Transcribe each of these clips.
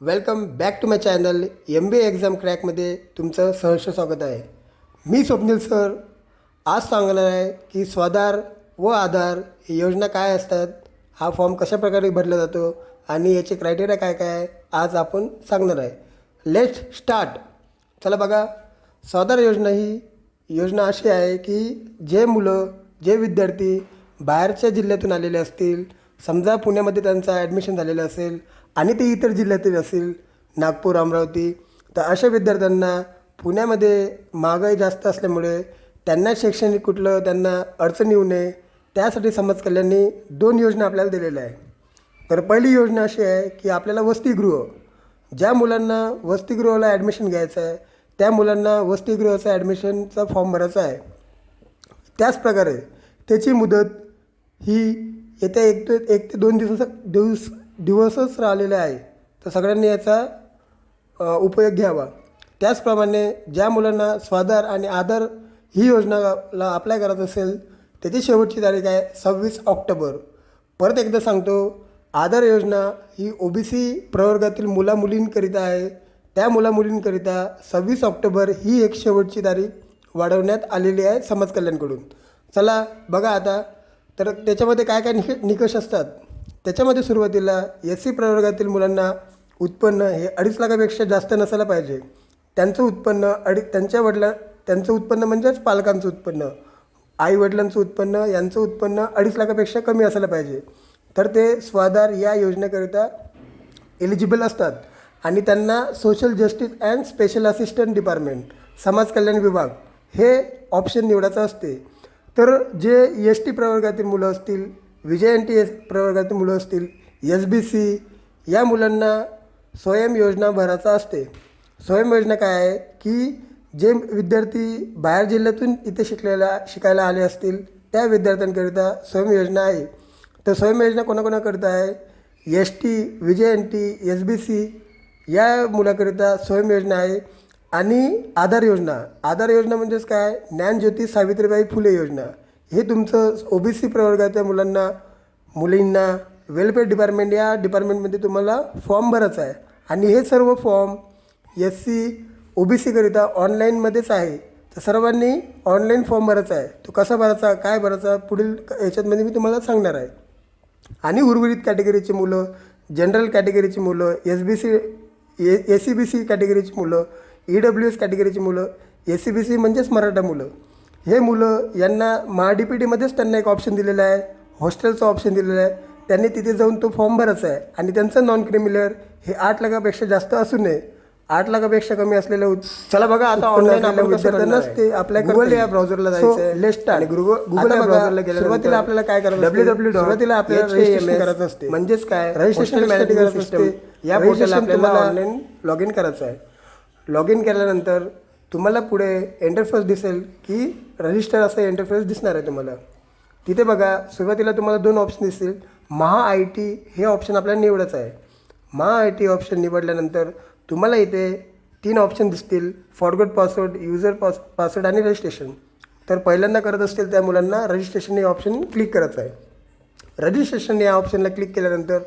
Welcome back to my channel. M B A exam क्रॅकमध्ये तुमचं सहर्ष स्वागत आहे. मी स्वप्नील सर. आज सांगणार आहे की स्वाधार व आधार ही योजना काय असतात हा फॉर्म कशाप्रकारे भरला जातो आणि याचे क्रायटेरिया काय काय आहे आज आपण सांगणार आहे. लेट्स स्टार्ट चला बघा. स्वाधार योजना ही योजना अशी आहे की जे मुलं जे विद्यार्थी बाहेरच्या जिल्ह्यातून आलेले असतील समजा पुण्यामध्ये त्यांचं ॲडमिशन झालेलं असेल आणि ते इतर जिल्ह्यातील असेल नागपूर अमरावती तर अशा विद्यार्थ्यांना पुण्यामध्ये महागाई जास्त असल्यामुळे त्यांना शैक्षणिक कुठलं त्यांना अडचण येऊ नये त्यासाठी समाज कल्याणने दोन योजना आपल्याला दिलेल्या आहे तर पहिली योजना अशी आहे की आपल्याला वसतिगृह ज्या मुलांना वसतिगृहाला ॲडमिशन घ्यायचं आहे त्या मुलांना वसतिगृहाचा ॲडमिशनचा फॉर्म भरायचा आहे. त्याचप्रकारे त्याची मुदत ही येत्या एक ते एक ते दोन दिवसा दिवस दिवसच राहिलेले आहे तर सगळ्यांनी याचा उपयोग घ्यावा. त्याचप्रमाणे ज्या मुलांना स्वाधार आणि आधार ही योजनाला अप्लाय करायचं असेल त्याची शेवटची तारीख आहे सव्वीस ऑक्टोबर. परत एकदा सांगतो आधार योजना ही ओ बी सी प्रवर्गातील मुलामुलींकरिता आहे. त्या मुलामुलींकरिता सव्वीस ऑक्टोबर ही एक शेवटची तारीख वाढवण्यात आलेली आहे समाज कल्याणकडून. चला बघा आता तर त्याच्यामध्ये काय काय निक निकष असतात? त्याच्यामध्ये सुरुवातीला एस सी प्रवर्गातील मुलांना उत्पन्न हे अडीच लाखापेक्षा जास्त नसायला पाहिजे. त्यांचं उत्पन्न अडी त्यांच्या वडिला त्यांचं उत्पन्न म्हणजेच पालकांचं उत्पन्न. आई वडिलांचं उत्पन्न यांचं उत्पन्न अडीच लाखापेक्षा कमी असायला पाहिजे. तर ते स्वाधार या योजनेकरिता एलिजिबल असतात. आणि त्यांना social justice and special assistant department समाज कल्याण विभाग हे ऑप्शन निवडायचं असते. तर जे एस टी प्रवर्गातील मुलं असतील विजय एन टी एस प्रवर्गातील मुलं असतील एस बी सी या मुलांना स्वयं योजना भरायचा असते. स्वयं योजना काय आहे? की जे विद्यार्थी बाहेर जिल्ह्यातून इथे शिकलेला शिकायला आले असतील त्या विद्यार्थ्यांकरिता स्वयं योजना आहे. तर स्वयं योजना कोणाकोणाकरिता आहे? S T V J N T S B C या मुलाकरिता स्वयं योजना आहे. आणि आधार योजना. आधार योजना म्हणजेच काय? ज्ञानज्योती सावित्रीबाई फुले योजना. हे तुमचं ओ बी सी प्रवर्गाच्या मुलांना मुलींना वेलफेअर डिपार्टमेंट या डिपार्टमेंटमध्ये तुम्हाला फॉर्म भरायचा आहे. आणि हे सर्व form S C O B सीकरिता ऑनलाईनमध्येच आहे. तर सर्वांनी ऑनलाईन फॉर्म भरायचा आहे. तो कसा भरायचा काय भरायचा पुढील याच्यातमध्ये मी तुम्हाला सांगणार आहे. आणि उर्वरित कॅटेगरीची मुलं जनरल कॅटेगरीची मुलं S B C A S C B C कॅटेगरीची मुलं ई डब्ल्यू एस कॅटेगरीची मुलं एस सी बी सी म्हणजेच मराठा मुलं. हे मुलं यांना महा डी पी टीमध्येच त्यांना एक ऑप्शन दिलेलं आहे. हॉस्टेलचं ऑप्शन दिलेलं आहे. त्यांनी तिथे जाऊन तो फॉर्म भरायचा आहे. आणि त्यांचं नॉन क्रिमिलर हे आठ लाखापेक्षा जास्त असू नये. आठ लाखापेक्षा कमी असलेलं चला बघा आता ऑनलाईन आपण विद्यार्थ्यांनाच ते आपल्या गुगल या ब्राउझरला जायचं लेस्ट आणि गुगल ब्राउझरला गेलं सुरुवातीला आपल्याला काय करायचं डब्ल्यू डब्ल्यू सुरुवातीला आपल्याला रजिस्ट्रेशन करायचं असते. म्हणजेच काय रजिस्ट्रेशन मॅनेजमेंट या पोर्टलला आपल्याला ऑनलाईन लॉग इन करायचं आहे. लॉग इन केल्यानंतर तुम्हाला पुढे इंटरफेस दिसेल की रजिस्टर असं इंटरफेस दिसणार आहे तुम्हाला. तिथे बघा सुरुवातीला तुम्हाला दोन ऑप्शन दिसतील. महा आय टी हे ऑप्शन आपल्याला निवडायचं आहे. महा आय टी ऑप्शन निवडल्यानंतर तुम्हाला इथे तीन ऑप्शन दिसतील. Forgot password user pass password आणि रजिस्ट्रेशन तर पहिल्यांदा करत असतील त्या मुलांना रजिस्ट्रेशन हे ऑप्शन क्लिक करायचं आहे. रजिस्ट्रेशन या ऑप्शनला क्लिक केल्यानंतर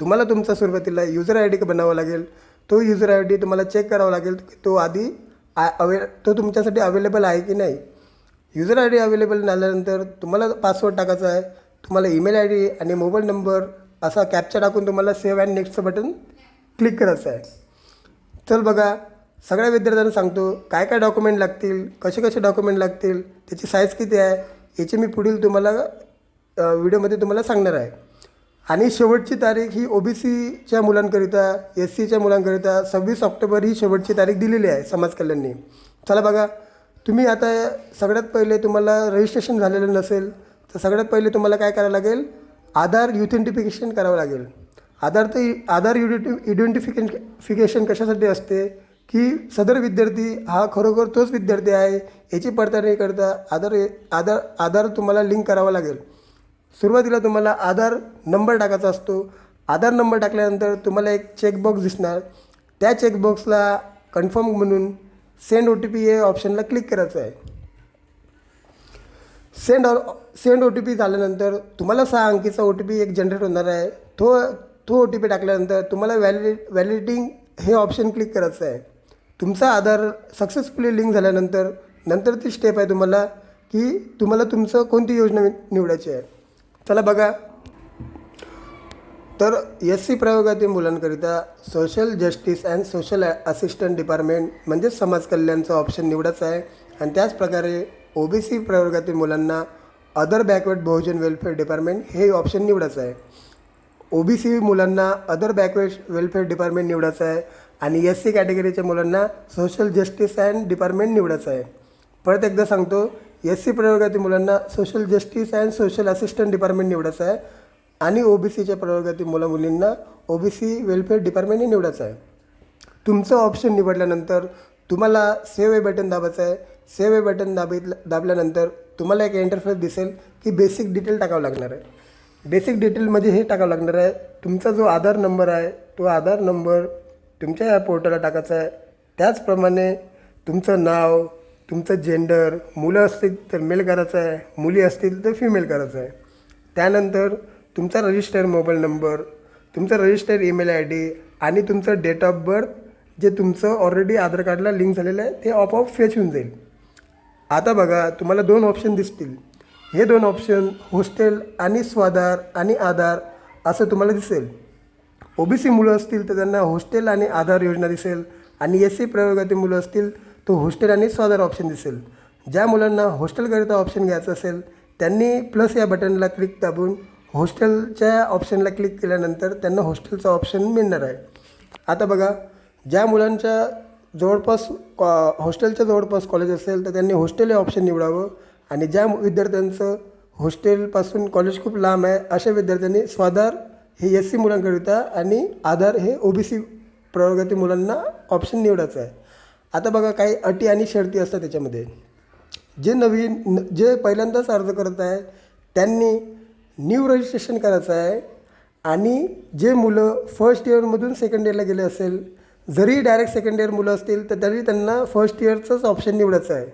तुम्हाला तुमचा सुरुवातीला युजर आय डी बनावा लागेल. तो युजर आय डी तुम्हाला चेक करावा लागेल. तो आधी आ अवे तो तुमच्यासाठी अवेलेबल आहे की नाही? युजर आय डी अवेलेबल झाल्यानंतर तुम्हाला पासवर्ड टाकायचा आहे. तुम्हाला ईमेल आय डी आणि मोबाईल नंबर असा कॅप्चा टाकून तुम्हाला सेव्ह अँड नेक्स्टचं बटन क्लिक करायचं आहे. चल बघा सगळ्या विद्यार्थ्यांना सांगतो काय काय डॉक्युमेंट लागतील कसे कसे डॉक्युमेंट लागतील त्याची साईज किती आहे याची मी पुढील तुम्हाला व्हिडिओमध्ये तुम्हाला सांगणार आहे. आणि शेवटची तारीख ही ओ बी सीच्या मुलांकरिता एस सीच्या मुलांकरिता सव्वीस ऑक्टोबर ही शेवटची तारीख दिलेली आहे समाज कल्याणने चला बघा तुम्ही आता सगळ्यात पहिले तुम्हाला रजिस्ट्रेशन झालेलं नसेल तर सगळ्यात पहिले तुम्हाला काय करावं लागेल? आधार युथेंटिफिकेशन करावं लागेल. आधार तर आधार युडिटी इडेंटिफिकेशन कशासाठी असते? की सदर विद्यार्थी हा खरोखर तोच विद्यार्थी आहे याची पडताळणी करता आधार आधार आधार तुम्हाला लिंक करावा लागेल. सुरुवातीला तुम्हाला आधार नंबर टाकायचा असतो. आधार नंबर टाकल्यानंतर तुम्हाला एक चेकबॉक्स दिसणार. त्या चेकबॉक्सला कन्फर्म म्हणून सेंड ओ टी पी हे ऑप्शनला क्लिक करायचं आहे. Send send O T P झाल्यानंतर तुम्हाला सहा अंकीचा ओ टी पी एक जनरेट होणार आहे. तो तो ओ टी पी टाकल्यानंतर तुम्हाला व्हॅलिडे व्हॅलिडेटिंग हे ऑप्शन क्लिक करायचं आहे. तुमचा आधार सक्सेसफुली लिंक झाल्यानंतर नंतर ती स्टेप आहे तुम्हाला की तुम्हाला तुमचं कोणती योजना निवडायची आहे. चला बघा. तर एस सी प्रयोगातील मुलांकरिता social justice and social assistant department म्हणजेच समाज कल्याणचं ऑप्शन निवडायचं आहे. आणि त्याचप्रकारे ओ बी सी प्रयोगातील मुलांना अदर बॅकवर्ड बहुजन वेलफेअर डिपार्टमेंट हे ऑप्शन निवडायचं आहे. ओ बी सी मुलांना अदर बॅकवर्ड वेलफेअर डिपार्टमेंट निवडायचं आहे. आणि एस सी कॅटेगरीच्या मुलांना सोशल जस्टिस अँड डिपार्टमेंट निवडायचं आहे. परत एकदा सांगतो एस सी प्रवर्गातील मुलांना social justice and social assistant department निवडायचं आहे. आणि ओ बी सीच्या प्रवर्गातील मुला मुलींना ओ बी सी वेलफेअर डिपार्टमेंटही निवडायचं आहे. तुमचं ऑप्शन निवडल्यानंतर तुम्हाला सेव्ह ए बटन दाबायचं आहे. सेव्ह ए बटन दाबित दाबल्यानंतर तुम्हाला एक इंटरफेस दिसेल की बेसिक डिटेल टाकावं लागणार आहे. बेसिक डिटेलमध्ये हे टाकावं लागणार आहे. तुमचा जो आधार नंबर आहे तो आधार नंबर तुमच्या या पोर्टलला टाकायचा आहे. त्याचप्रमाणे तुमचं नाव तुमचं जेंडर मुलं असतील तर मेल करायचं आहे मुली असतील तर फिमेल करायचं आहे. त्यानंतर तुमचा रजिस्टर मोबाईल नंबर तुमचा रजिस्टर ईमेल आय डी आणि तुमचं डेट ऑफ बर्थ जे तुमचं ऑलरेडी आधार कार्डला लिंक झालेलं आहे ते ऑपऑफ फेच होऊन जाईल. आता बघा तुम्हाला दोन ऑप्शन दिसतील. हे दोन ऑप्शन हॉस्टेल आणि स्वाधार आणि आधार असं तुम्हाला दिसेल. ओ बी सी मुलं असतील तर त्यांना हॉस्टेल आणि आधार योजना दिसेल आणि एस सी प्रयोगातील मुलं असतील तो हॉस्टेल आणि स्वाधार ऑप्शन दिसेल. ज्या मुलांना हॉस्टेलकरिता ऑप्शन घ्यायचं असेल त्यांनी प्लस या बटनला क्लिक दाबून हॉस्टेलच्या ऑप्शनला क्लिक केल्यानंतर त्यांना हॉस्टेलचा ऑप्शन मिळणार आहे. आता बघा ज्या मुलांच्या जवळपास कॉ हॉस्टेलच्या जवळपास कॉलेज असेल तर त्यांनी हॉस्टेल हे ऑप्शन निवडावं आणि ज्या विद्यार्थ्यांचं हॉस्टेलपासून कॉलेज खूप लांब आहे अशा विद्यार्थ्यांनी स्वाधार हे एस सी मुलांकरिता आणि आधार हे ओ बी सी प्रवर्गातील मुलांना ऑप्शन निवडायचं आहे. आता बघा काही अटी आणि शर्ती असतात त्याच्यामध्ये. जे नवीन न जे पहिल्यांदाच अर्ज करत आहे त्यांनी न्यू रजिस्ट्रेशन करायचं आहे आणि जे मुलं फर्स्ट इयरमधून सेकंड इयरला गेले असेल जरी डायरेक्ट सेकंड इयर मुलं असतील तर तरी त्यांना फर्स्ट इयरचंच ऑप्शन निवडायचं आहे.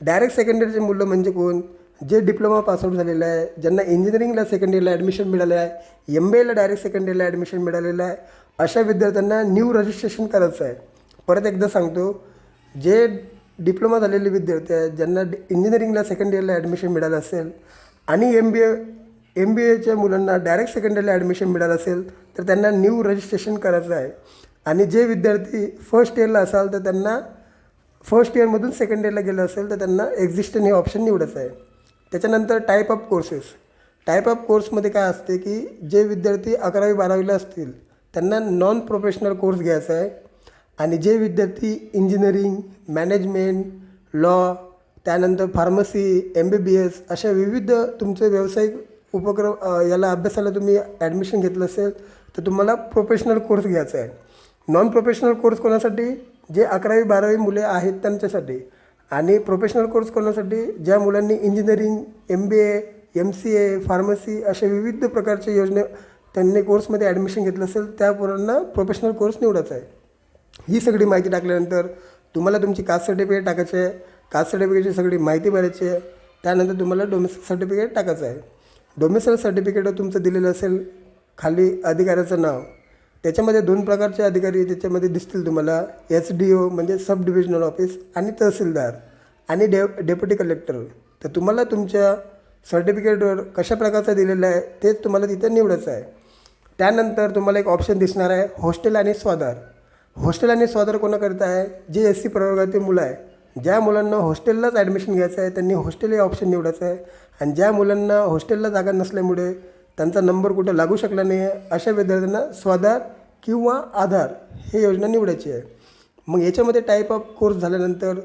डायरेक्ट सेकंड इयरचे मुलं म्हणजे कोण? जे डिप्लोमा पासआउट झालेलं आहे ज्यांना इंजिनिअरिंगला सेकंड इयरला ॲडमिशन मिळालं आहे एम बी एला डायरेक्ट सेकंड इयरला ॲडमिशन मिळालेलं आहे अशा विद्यार्थ्यांना न्यू रजिस्ट्रेशन करायचं आहे. परत एकदा सांगतो जे डिप्लोमा झालेले विद्यार्थी आहेत ज्यांना इंजिनिअरिंगला सेकंड इयरला ॲडमिशन मिळालं असेल आणि एम बी ए एम बी एच्या मुलांना डायरेक्ट सेकंड इयरला ॲडमिशन मिळालं असेल तर त्यांना न्यू रजिस्ट्रेशन करायचं आहे. आणि जे विद्यार्थी फर्स्ट इयरला असाल तर त्यांना फर्स्ट इयरमधून सेकंड इयरला गेलं असेल तर त्यांना एक्झिस्टन हे ऑप्शन निवडायचं आहे. त्याच्यानंतर type of courses type of कोर्समध्ये काय असते की जे विद्यार्थी अकरावी बारावीला असतील त्यांना नॉन प्रोफेशनल कोर्स घ्यायचा आहे. आणि जे विद्यार्थी इंजिनिअरिंग मॅनेजमेंट लॉ त्यानंतर pharmacy M B B S अशा विविध तुमचे व्यावसायिक उपक्रम याला अभ्यासाला तुम्ही ॲडमिशन घेतलं असेल तर तुम्हाला प्रोफेशनल कोर्स घ्यायचा आहे. नॉन प्रोफेशनल कोर्स कोणासाठी? जे अकरावी बारावी मुले आहेत त्यांच्यासाठी. आणि प्रोफेशनल कोर्स कोणासाठी? ज्या मुलांनी engineering M B A M C A pharmacy अशा विविध प्रकारच्या योजने त्यांनी कोर्समध्ये ॲडमिशन घेतलं असेल त्या पोरांना प्रोफेशनल कोर्स निवडायचा आहे. ही सगळी माहिती टाकल्यानंतर तुम्हाला तुमची कास्ट सर्टिफिकेट टाकायची आहे. कास्ट सर्टिफिकेटची सगळी माहिती भरायची आहे. त्यानंतर तुम्हाला डोमेस्टिक सर्टिफिकेट टाकायचं आहे. डोमेस्टिक सर्टिफिकेट तुमचं दिलेलं असेल खाली अधिकाऱ्याचं नाव. त्याच्यामध्ये दोन प्रकारचे अधिकारी त्याच्यामध्ये दिसतील तुम्हाला. एस डी ओ म्हणजे सब डिव्हिजनल ऑफिस आणि तहसीलदार आणि डे डेप्युटी कलेक्टर तर तुम्हाला तुमच्या सर्टिफिकेटवर कशा प्रकारचं दिलेलं आहे तेच तुम्हाला तिथं निवडायचं आहे. त्यानंतर तुम्हाला एक ऑप्शन दिसणार आहे हॉस्टेल आणि स्वाधार हॉस्टेल आणि स्वाधार कोणाकरिता आहे? जे एस सी प्रवर्गातील मुलं आहे ज्या मुलांना हॉस्टेललाच ॲडमिशन घ्यायचं आहे त्यांनी हॉस्टेल हे ऑप्शन निवडायचं आहे. आणि ज्या मुलांना हॉस्टेलला जागा नसल्यामुळे त्यांचा नंबर कुठं लागू शकला नाही आहे अशा विद्यार्थ्यांना स्वाधार किंवा आधार हे योजना निवडायची आहे. मग याच्यामध्ये टाईप ऑफ कोर्स झाल्यानंतर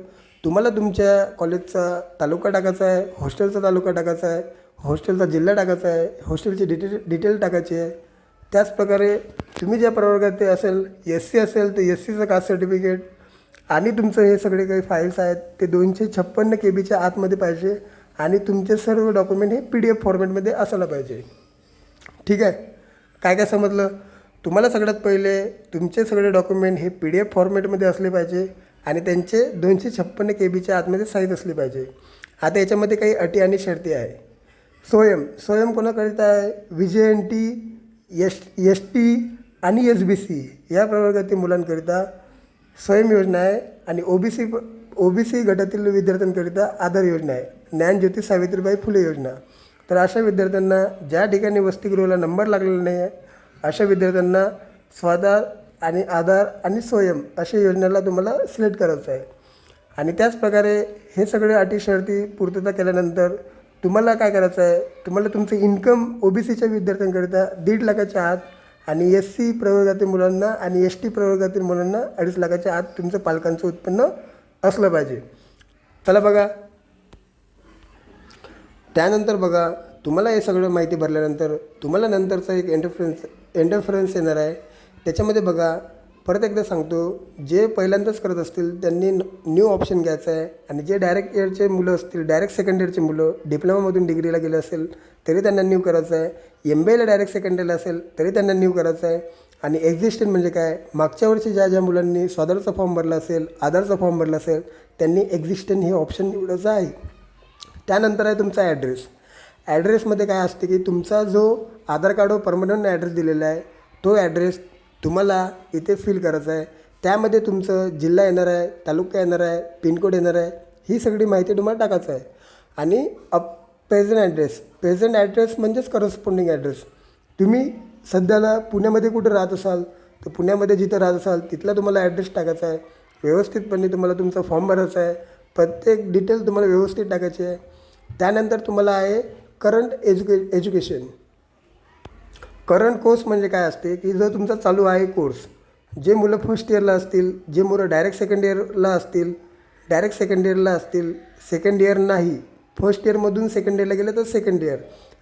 तुम्हाला तुमच्या कॉलेजचा तालुका टाकायचा आहे हॉस्टेलचा तालुका टाकायचा आहे हॉस्टेलचा जिल्हा टाकायचा आहे हॉस्टेलची डिटेल डिटेल टाकायची आहे. त्याचप्रकारे तुम्ही ज्या प्रवर्गात ते असेल एस सी असेल तर एस सीचं कास्ट सर्टिफिकेट आणि तुमचं हे सगळे काही फाईल्स आहेत ते दोनशे छप्पन्न के बीच्या आतमध्ये पाहिजे आणि तुमचे सर्व डॉक्युमेंट हे पी डी एफ फॉर्मॅटमध्ये असायला पाहिजे. ठीक आहे? काय काय समजलं? तुम्हाला सगळ्यात पहिले तुमचे सगळे डॉक्युमेंट हे पी डी एफ फॉर्मॅटमध्ये असले पाहिजे आणि त्यांचे दोनशे छप्पन्न के बीच्या आतमध्ये साईज असली पाहिजे. आता याच्यामध्ये काही अटी आणि शर्ती आहे. स्वयं. स्वयं कोणाकरिता आहे? V J N T S S T आणि एस बी सी या प्रवर्गातील मुलांकरिता स्वयं योजना आहे आणि O B C O B C गटातील विद्यार्थ्यांकरिता आधार योजना आहे. ज्ञानज्योती सावित्रीबाई फुले योजना. तर अशा विद्यार्थ्यांना ज्या ठिकाणी वसतिगृहाला नंबर लागलेला नाही आहे अशा विद्यार्थ्यांना स्वाधार आणि आधार आणि स्वयं अशा योजनेला तुम्हाला सिलेक्ट करायचं आहे. आणि त्याचप्रकारे हे सगळे अटी शर्ती पूर्तता केल्यानंतर तुम्हाला काय करायचं आहे? तुम्हाला तुमचं इन्कम ओ बी सीच्या विद्यार्थ्यांकरिता दीड लाखाच्या आत आणि एस सी प्रवर्गातील मुलांना आणि एस टी प्रवर्गातील मुलांना अडीच लाखाच्या आत तुमचं पालकांचं उत्पन्न असलं पाहिजे. चला बघा. त्यानंतर बघा तुम्हाला हे सगळं माहिती भरल्यानंतर तुम्हाला नंतरचा एक एंटरफ्रन्स इंटरफरन्स येणार आहे. त्याच्यामध्ये बघा परत एकदा सांगतो जे पहिल्यांदाच करत असतील त्यांनी न्यू ऑप्शन घ्यायचं आहे. आणि जे डायरेक्ट इयरचे मुलं असतील डायरेक्ट सेकंड इयरचे मुलं डिप्लोमामधून डिग्रीला गेले असेल तरी त्यांना न्यू करायचं आहे. एम बी एला डायरेक्ट सेकंड इयरला असेल तरी त्यांना न्यू करायचं आहे. आणि एक्झिस्टंट म्हणजे काय? मागच्या वर्षी ज्या ज्या मुलांनी स्वादरचा फॉर्म भरला असेल आधारचा फॉर्म भरला असेल त्यांनी एक्झिस्टंट हे ऑप्शन निवडायचं आहे. त्यानंतर आहे तुमचा ॲड्रेस ॲड्रेसमध्ये काय असते की तुमचा जो आधार कार्डवर परमनंट ॲड्रेस दिलेला आहे तो ॲड्रेस तुम्हाला इथे फिल करायचं आहे. त्यामध्ये तुमचं जिल्हा येणार आहे तालुका येणार आहे पिनकोड येणार आहे ही सगळी माहिती तुम्हाला टाकायचं आहे. आणि up present address present address म्हणजेच करस्पॉन्डिंग ॲड्रेस तुम्ही सध्याला पुण्यामध्ये कुठं राहत असाल तर पुण्यामध्ये जिथं राहत असाल तिथला तुम्हाला ॲड्रेस टाकायचा आहे. व्यवस्थितपणे तुम्हाला तुमचा फॉर्म भरायचा आहे. प्रत्येक डिटेल तुम्हाला व्यवस्थित टाकायची आहे. त्यानंतर तुम्हाला आहे करंट एज्युके एज्युकेशन करंट कोर्स म्हणजे काय असते की जो तुमचा चालू आहे कोर्स जे मुलं फर्स्ट इयरला असतील जे मुलं डायरेक्ट सेकंड इयरला असतील डायरेक्ट सेकंड इयरला असतील सेकंड इयर नाही फर्स्ट इयरमधून सेकंड इयरला गेले तर सेकंड इयर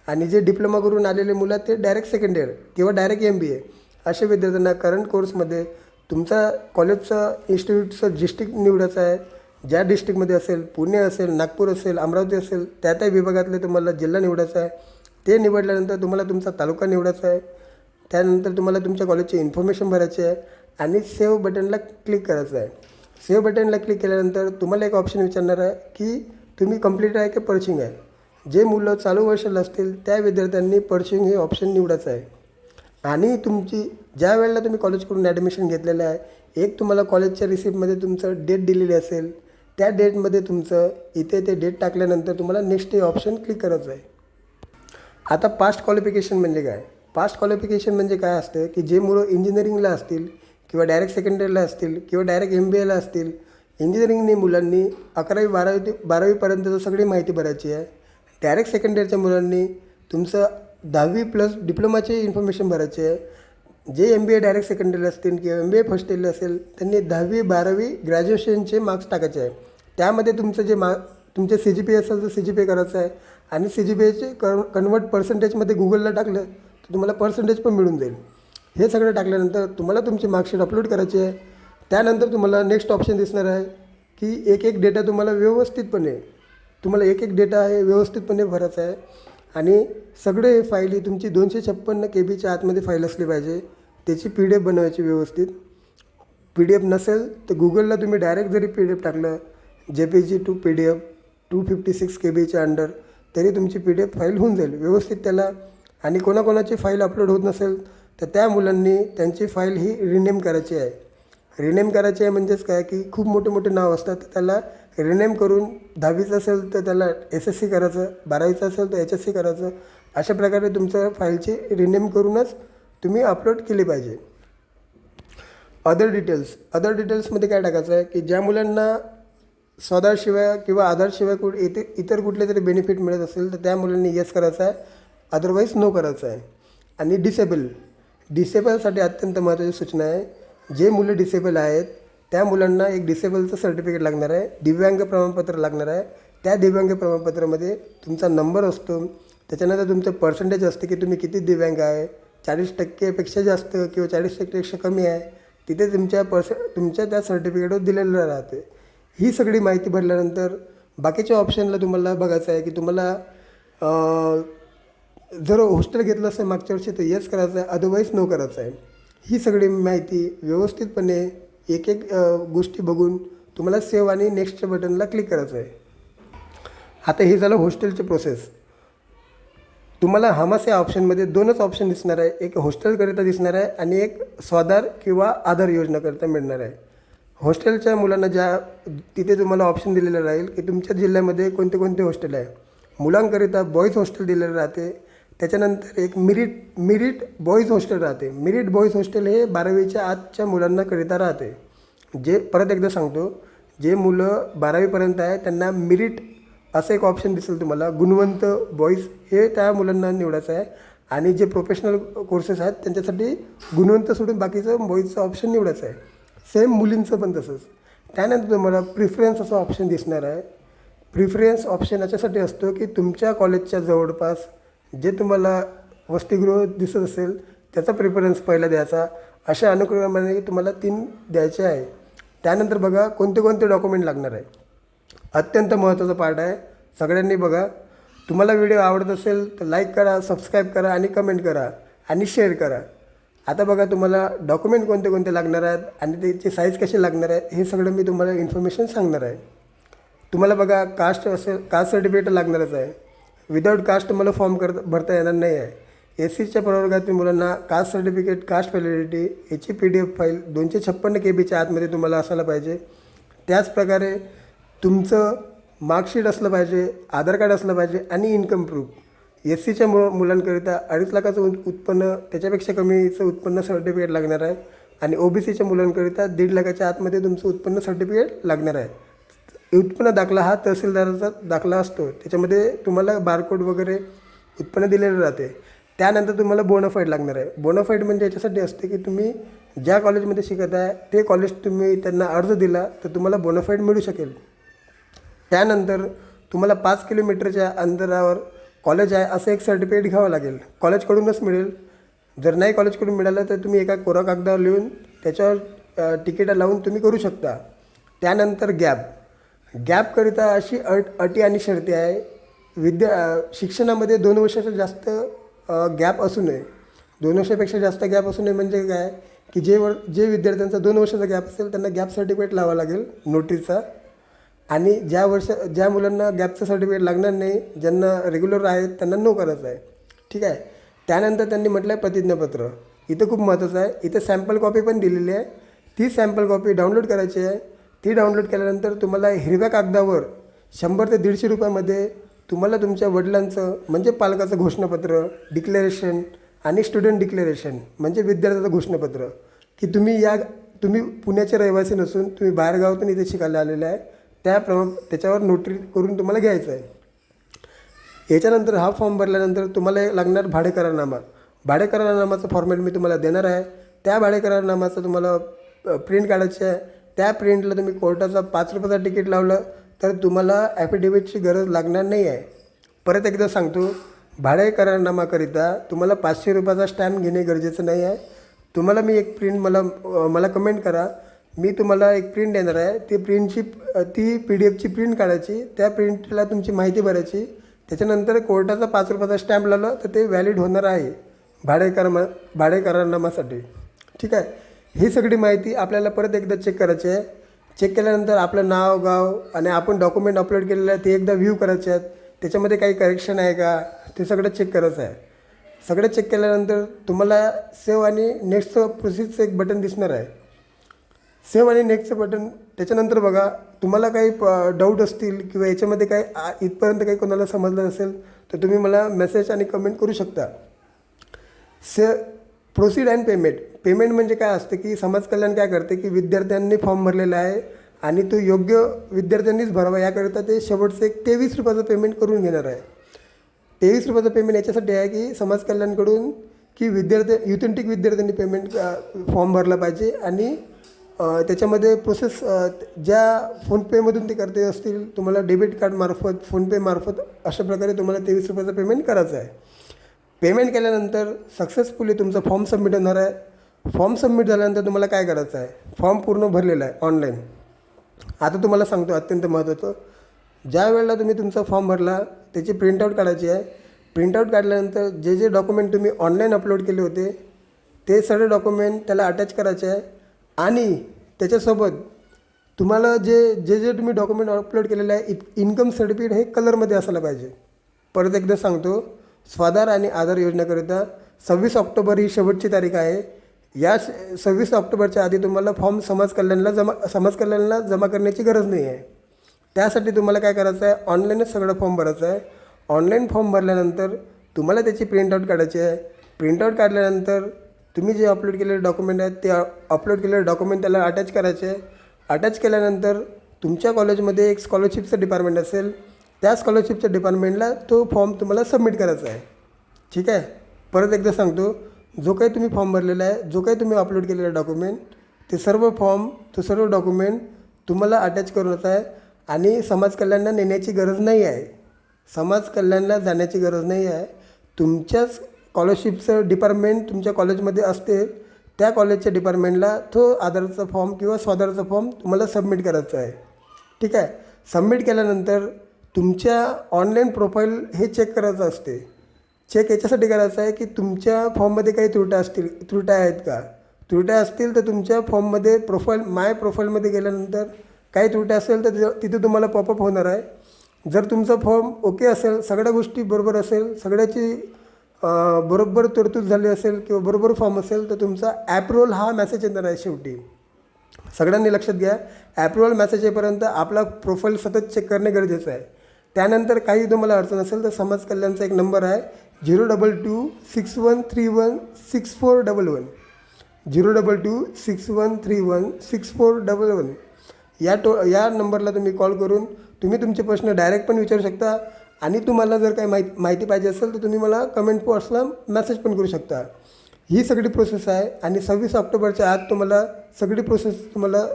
आणि जे डिप्लोमा करून आलेले मुलं ते डायरेक्ट सेकंड इयर किंवा डायरेक्ट एम बी ए अशा विद्यार्थ्यांना करंट कोर्समध्ये तुमचा कॉलेजचं इन्स्टिट्यूटचं डिस्ट्रिक्ट निवडायचं आहे. ज्या डिस्ट्रिक्टमध्ये असेल पुणे असेल नागपूर असेल अमरावती असेल त्या त्या विभागातले तुम्हाला जिल्हा निवडायचा आहे. ते निवडल्यानंतर तुम्हाला तुमचा तालुका निवडायचा आहे. त्यानंतर तुम्हाला तुमच्या कॉलेजची इन्फॉर्मेशन भरायची आहे आणि सेव्ह बटनला क्लिक करायचं आहे. सेव्ह बटनला क्लिक केल्यानंतर तुम्हाला एक ऑप्शन विचारणार आहे की तुम्ही कंप्लीट आहे की पर्चिंग आहे? जे मुलं चालू वर्षाला असतील त्या विद्यार्थ्यांनी पर्चिंग हे ऑप्शन निवडायचं आहे. आणि तुमची ज्या वेळेला तुम्ही कॉलेजकडून ॲडमिशन घेतलेलं आहे एक तुम्हाला कॉलेजच्या रिसिप्टमध्ये तुमचं डेट दिलेली असेल त्या डेटमध्ये तुमचं इथे ते डेट टाकल्यानंतर तुम्हाला नेक्स्ट हे ऑप्शन क्लिक करायचं आहे. आता पास्ट क्वालिफिकेशन म्हणजे काय? पास्ट क्वालिफिकेशन म्हणजे काय असतं की जे मुलं इंजिनिअरिंगला असतील किंवा डायरेक्ट सेकंड इयरला असतील किंवा डायरेक्ट एम बी एला असतील इंजिनिअरिंगने मुलांनी अकरावी बारावी ते बारावीपर्यंतचं सगळी माहिती भरायची आहे. डायरेक्ट सेकंड इयरच्या मुलांनी तुमचं दहावी प्लस डिप्लोमाची इन्फॉर्मेशन भरायची आहे. जे M B A direct second इयरला असतील किंवा एम बी ए फर्स्ट इयरला असेल त्यांनी दहावी बारावी ग्रॅज्युएशनचे मार्क्स टाकायचे आहे. त्यामध्ये तुमचं जे मा तुमचे सी जी पी असेल तर सी जी पी करायचं आहे आणि सी जी पी एचे क कन्वर्ट पर्सेंटेजमध्ये गुगलला टाकलं तर तुम्हाला पर्सेंटेज पण मिळून जाईल. हे सगळं टाकल्यानंतर तुम्हाला तुमची मार्कशीट अपलोड करायची आहे. त्यानंतर तुम्हाला नेक्स्ट ऑप्शन दिसणार आहे की एक एक डेटा तुम्हाला व्यवस्थितपणे तुम्हाला एक एक डेटा आहे व्यवस्थितपणे भरायचा आहे. आणि सगळे फाईली तुमची दोनशे छप्पन्न के बीच्या आतमध्ये फाईल असली पाहिजे. त्याची पी डी एफ बनवायची व्यवस्थित. पी डी एफ नसेल तर गुगलला तुम्ही डायरेक्ट जरी पी डी एफ टाकलं J P G to P D F two fifty six K बीच्या अंडर तरी तुमची पी डी एफ फाईल होऊन जाईल. व्यवस्थित त्याला आणि कोणाकोणाची फाईल अपलोड होत नसेल तर त्या मुलांनी त्यांची फाईल ही रिनेम करायची आहे. रिनेम करायची आहे म्हणजेच काय की खूप मोठे मोठे नाव असतात तर त्याला रिनेम करून दहावीचं असेल तर त्याला एस एस सी करायचं बारावीचं असेल तर एच एस सी करायचं. अशा प्रकारे तुमचं फाईलची रिनेम करूनच तुम्ही अपलोड केली पाहिजे. अदर डिटेल्स अदर डिटेल्समध्ये काय टाकायचं आहे की ज्या मुलांना स्वतःशिवाय किंवा आधारशिवाय कुठ इथे इतर कुठले तरी बेनिफिट मिळत असेल तर त्या मुलांनी येस करायचं आहे. अदरवाईज नो करायचं आहे. आणि डिसेबल डिसेबलसाठी अत्यंत महत्त्वाची सूचना आहे. जे मुलं डिसेबल आहेत त्या मुलांना एक डिसेबलचं सर्टिफिकेट लागणार आहे. दिव्यांग प्रमाणपत्र लागणार आहे. त्या दिव्यांग प्रमाणपत्रामध्ये तुमचा नंबर असतो. त्याच्यानंतर तुमचं पर्सेंटेज असते की तुम्ही किती दिव्यांग आहे. चाळीस टक्केपेक्षा जास्त किंवा चाळीस टक्केपेक्षा कमी आहे. तिथे तुमच्या पर्स तुमच्या त्या सर्टिफिकेटवर दिलेलं राहते. ही सगळी माहिती भरल्यानंतर बाकीच्या ऑप्शनला तुम्हाला बघायचं आहे की तुम्हाला जर हॉस्टेल घेतलं असेल मागच्या वर्षी तर येस करायचं आहे अदरवाईज नो करायचं आहे. ही सगळी माहिती व्यवस्थितपणे एक एक गोष्टी बघून तुम्हाला सेव्ह आणि नेक्स्टच्या बटनला क्लिक करायचं आहे. आता हे झालं हॉस्टेलचे प्रोसेस तुम्हाला हमास या ऑप्शनमध्ये दोनच ऑप्शन दिसणार आहे. एक हॉस्टेलकरिता दिसणार आहे आणि एक स्वाधार किंवा आधार योजनाकरिता मिळणार आहे. हॉस्टेलच्या मुलांना ज्या तिथे तुम्हाला ऑप्शन दिलेलं राहील की तुमच्या जिल्ह्यामध्ये कोणते कोणते हॉस्टेल आहे? मुलांकरिता बॉईज हॉस्टेल दिलेलं राहते. त्याच्यानंतर एक मिरिट मिरिट बॉईज हॉस्टेल राहते. मिरिट बॉईज हॉस्टेल हे बारावीच्या आतच्या मुलांनाकरिता राहते. जे परत एकदा सांगतो जे मुलं बारावीपर्यंत आहे त्यांना मिरिट असं एक ऑप्शन दिसेल तुम्हाला. गुणवंत बॉईज हे त्या मुलांना निवडायचं आहे. आणि जे प्रोफेशनल कोर्सेस आहेत त्यांच्यासाठी गुणवंत सोडून बाकीचं बॉईजचं ऑप्शन निवडायचं आहे. सेम मुलींचं पण तसंच. त्यानंतर तुम्हाला प्रिफरन्स असं ऑप्शन दिसणार आहे. प्रिफरन्स ऑप्शन याच्यासाठी असतो की तुमच्या कॉलेजच्या जवळपास जे तुम्हाला वसतिगृह दिसत असेल त्याचा प्रिफरन्स पहिला द्यायचा. अशा अनुक्रमाने तुम्हाला तीन द्यायचे आहे. त्यानंतर बघा कोणते कोणते डॉक्युमेंट लागणार आहे. अत्यंत महत्त्वाचा पार्ट आहे. सगळ्यांनी बघा. तुम्हाला व्हिडिओ आवडत असेल तर लाईक करा सबस्क्राईब करा आणि कमेंट करा आणि शेअर करा. आता बघा तुम्हाला डॉक्युमेंट कोणते कोणते लागणार आहेत आणि त्याची साईज कशी लागणार आहे हे सगळं मी तुम्हाला इन्फॉर्मेशन सांगणार आहे. तुम्हाला बघा कास्ट असेल कास्ट सर्टिफिकेट लागणारच आहे. विदाऊट कास्ट तुम्हाला फॉर्म कर भरता येणार नाही आहे. एस सीच्या प्रवर्गातील मुलांना कास्ट सर्टिफिकेट कास्ट व्हॅलिडिटी याची पी डी एफ फाईल दोनशे छप्पन्न के बीच्या आतमध्ये तुम्हाला असायला पाहिजे. त्याचप्रकारे तुमचं मार्कशीट असलं पाहिजे आधार कार्ड असलं पाहिजे आणि इन्कम प्रूफ एस सीच्या मु मुलांकरिता अडीच लाखाचं उत् उत्पन्न त्याच्यापेक्षा कमीचं उत्पन्न सर्टिफिकेट लागणार आहे. आणि ओ बी सीच्या मुलांकरिता दीड लाखाच्या आतमध्ये तुमचं उत्पन्न सर्टिफिकेट लागणार आहे. उत्पन्न दाखला हा तहसीलदाराचा दाखला असतो. त्याच्यामध्ये तुम्हाला बारकोड वगैरे उत्पन्न दिलेलं राहते. त्यानंतर तुम्हाला बोनोफाईड लागणार आहे. बोनोफाईड म्हणजे याच्यासाठी असते की तुम्ही ज्या कॉलेजमध्ये शिकत आहे ते कॉलेज तुम्ही त्यांना अर्ज दिला तर तुम्हाला बोनोफाईड मिळू शकेल. त्यानंतर तुम्हाला पाच किलोमीटरच्या अंतरावर कॉलेज आहे असं एक सर्टिफिकेट घ्यावं लागेल. कॉलेजकडूनच मिळेल. जर नाही कॉलेजकडून मिळालं तर तुम्ही एका कोरा कागदावर लिहून त्याच्यावर तिकीटं लावून तुम्ही करू शकता. त्यानंतर गॅप. गॅपकरिता अशी अट अटी आणि शर्ती आहे. विद्या शिक्षणामध्ये दोन वर्षाचा जास्त गॅप असू नये. दोन वर्षापेक्षा जास्त गॅप असू नये म्हणजे काय? की जे वर जे विद्यार्थ्यांचा दोन वर्षाचा गॅप असेल त्यांना गॅप सर्टिफिकेट लावावं लागेल. नोटीसचा. आणि ज्या वर्ष ज्या मुलांना गॅपचं सर्टिफिकेट लागणार नाही ज्यांना रेग्युलर आहेत त्यांना नो करायचं आहे. ठीक आहे? त्यानंतर त्यांनी म्हटलं आहे प्रतिज्ञापत्र. इथं खूप महत्त्वाचं आहे. इथं सॅम्पल कॉपी पण दिलेली आहे. ती सॅम्पल कॉपी डाउनलोड करायची आहे. ती डाउनलोड केल्यानंतर तुम्हाला हिरव्या कागदावर शंभर ते दीडशे रुपयामध्ये तुम्हाला तुमच्या वडिलांचं म्हणजे पालकाचं घोषणापत्र डिक्लेरेशन आणि स्टुडंट डिक्लेरेशन म्हणजे विद्यार्थ्याचं घोषणापत्र की तुम्ही या तुम्ही पुण्याचे रहिवासी नसून तुम्ही बाहेरगावातून इथे शिकायला आलेले आहे. त्याप्रमा त्याच्यावर नोटरी करून तुम्हाला घ्यायचं आहे. याच्यानंतर हा फॉर्म भरल्यानंतर तुम्हाला एक लागणार भाडेकरारनामा. भाडेकरारनामाचं फॉर्मॅट मी तुम्हाला देणार आहे. त्या भाडेकरारनामाचं तुम्हाला प्रिंट काढायची आहे. त्या प्रिंटला तुम्ही कोर्टाचा पाच रुपयाचा तिकीट लावलं तर तुम्हाला ॲफिडेविटची गरज लागणार नाही आहे. परत एकदा सांगतो भाडे करारनामाकरिता तुम्हाला पाचशे रुपयाचा स्टॅम्प घेणे गरजेचं नाही आहे. तुम्हाला मी एक प्रिंट मला मला कमेंट करा. मी तुम्हाला एक प्रिंट देणार आहे. ती प्रिंटची ती पी डी एफची प्रिंट काढायची. त्या प्रिंटला तुमची माहिती भरायची. त्याच्यानंतर कोर्टाचा पाच रुपयाचा स्टॅम्प लावला तर ते व्हॅलिड होणार आहे भाडेकरमा भाडेकरारनामासाठी ठीक आहे? ही सगळी माहिती आपल्याला परत एकदा चेक करायची आहे. चेक केल्यानंतर आपलं नाव गाव आणि आपण डॉक्युमेंट अपलोड केलेलं आहे ते एकदा व्ह्यू करायचे आहेत. त्याच्यामध्ये काही करेक्शन आहे का? ते सगळं चेक करायचं आहे. सगळं चेक केल्यानंतर तुम्हाला सेव्ह आणि नेक्स्ट प्रोसेसचं एक बटन दिसणार आहे. सेम आणि नेक्स्टचं बटन त्याच्यानंतर बघा तुम्हाला काही डाऊट असतील किंवा याच्यामध्ये काही आ- इथपर्यंत काही कोणाला समजलं नसेल तर तुम्ही मला मेसेज आणि कमेंट करू शकता. से प्रोसीड अँड पेमेंट पेमेंट म्हणजे काय असते की समाज कल्याण काय करते की विद्यार्थ्यांनी फॉर्म भरलेला आहे आणि तो योग्य विद्यार्थ्यांनीच भरावा. याकरिता ते शेवटचं एक तेवीस रुपयाचं पेमेंट करून घेणार आहे. तेवीस रुपयाचं पेमेंट याच्यासाठी आहे की समाज कल्याणकडून की विद्यार्थी युथेंटिक विद्यार्थ्यांनी पेमेंट फॉर्म भरला पाहिजे आणि त्याच्यामध्ये प्रोसेस ज्या फोनपेमधून ते करते असतील तुम्हाला डेबिट कार्डमार्फत फोनपेमार्फत अशा प्रकारे तुम्हाला तेवीस रुपयाचं पेमेंट करायचं आहे. पेमेंट केल्यानंतर सक्सेसफुली तुमचा फॉर्म सबमिट होणार आहे. फॉर्म सबमिट झाल्यानंतर तुम्हाला काय करायचं आहे? फॉर्म पूर्ण भरलेला आहे ऑनलाईन आता तुम्हाला सांगतो अत्यंत महत्त्वाचं ज्या वेळेला तुम्ही तुमचा फॉर्म भरला त्याची प्रिंटआउट काढायची आहे. प्रिंटआउट काढल्यानंतर जे जे डॉक्युमेंट तुम्ही ऑनलाईन अपलोड केले होते ते सगळे डॉक्युमेंट त्याला अटॅच करायचे आहे. आणि त्याच्यासोबत तुम्हाला जे जे जे तुम्ही डॉक्युमेंट अपलोड केलेलं आहे इत इन्कम सर्टिफिकेट हे कलरमध्ये असायला पाहिजे. परत एकदा सांगतो स्वाधार आणि आधार योजनेकरिता सव्वीस ऑक्टोबर ही शेवटची तारीख आहे. या सव्वीस ऑक्टोबरच्या आधी तुम्हाला फॉर्म समाज कल्याणला जमा समाज कल्याणला जमा करण्याची गरज नाही आहे. त्यासाठी तुम्हाला काय करायचं आहे ऑनलाईनच सगळं फॉर्म भरायचं आहे. ऑनलाईन फॉर्म भरल्यानंतर तुम्हाला त्याची प्रिंटआउट काढायची आहे. प्रिंटआउट काढल्यानंतर तुम्ही जे अपलोड केलेले डॉक्युमेंट आहेत ते अपलोड केलेले डॉक्युमेंट त्याला अटॅच करायचे. अटॅच केल्यानंतर तुमच्या कॉलेजमध्ये एक स्कॉलरशिपचं डिपार्टमेंट असेल. त्या स्कॉलरशिपच्या डिपार्टमेंटला तो फॉर्म तुम्हाला सबमिट करायचा आहे. ठीक आहे? परत एकदा सांगतो जो काही तुम्ही फॉर्म भरलेला आहे जो काही तुम्ही अपलोड केलेला डॉक्युमेंट ते सर्व फॉर्म तो सर्व डॉक्युमेंट तुम्हाला अटॅच करूनच आहे आणि समाज कल्याणला नेण्याची गरज नाही आहे. समाज कल्याणला जाण्याची गरज नाही आहे. तुमच्याच स्कॉलरशिपचं डिपार्टमेंट तुमच्या कॉलेजमध्ये असते त्या कॉलेजच्या डिपार्टमेंटला तो आधारचा फॉर्म किंवा स्वाधारचा फॉर्म तुम्हाला सबमिट करायचा आहे. ठीक आहे? सबमिट केल्यानंतर तुमच्या ऑनलाईन प्रोफाईल हे चेक करायचं असते. चेक याच्यासाठी करायचं आहे की तुमच्या फॉर्ममध्ये काही त्रुट्या असतील त्रुट्या आहेत का? त्रुट्या असतील तर तुमच्या फॉर्ममध्ये प्रोफाईल माय प्रोफाईलमध्ये गेल्यानंतर काही त्रुट्या असेल तर तिथं- तिथे तुम्हाला पॉपअप होणार आहे. जर तुमचा फॉर्म ओके असेल सगळ्या गोष्टी बरोबर असेल सगळ्याची बरोबर तरतूद झाली असेल किंवा बरोबर फॉर्म असेल तर तुमचा ॲप्रोल हा मेसेज येणार आहे शेवटी. सगळ्यांनी लक्षात घ्या ॲप्रुव्हल मेसेज येईपर्यंत आपला प्रोफाईल सतत चेक करणे गरजेचं आहे. त्यानंतर काही तुम्हाला अडचण असेल तर समाज कल्याणचा एक नंबर आहे zero double two six one three one six four double one. Zero double two six one three one six four double one. या टो या नंबरला तुम्ही कॉल करून तुम्ही तुमचे प्रश्न डायरेक्ट पण विचारू शकता. आणि तुम्हाला जर काही माहिती माहिती पाहिजे असेल तर तुम्ही मला कमेंट बॉक्सला मेसेज पण करू शकता. ही सगळी प्रोसेस आहे आणि सव्वीस ऑक्टोबरच्या आत तुम्हाला सगळी प्रोसेस तुम्हाला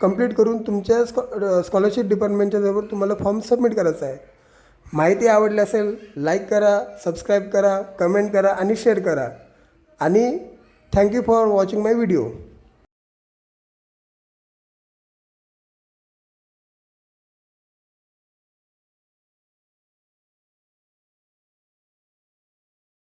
कंप्लीट करून तुमच्या स्कॉ स्कॉलरशिप डिपार्टमेंटच्या जवळ तुम्हाला फॉर्म सबमिट करायचा आहे. माहिती आवडली असेल लाईक करा सबस्क्राईब करा कमेंट करा आणि शेअर करा. आणि thank you for watching my video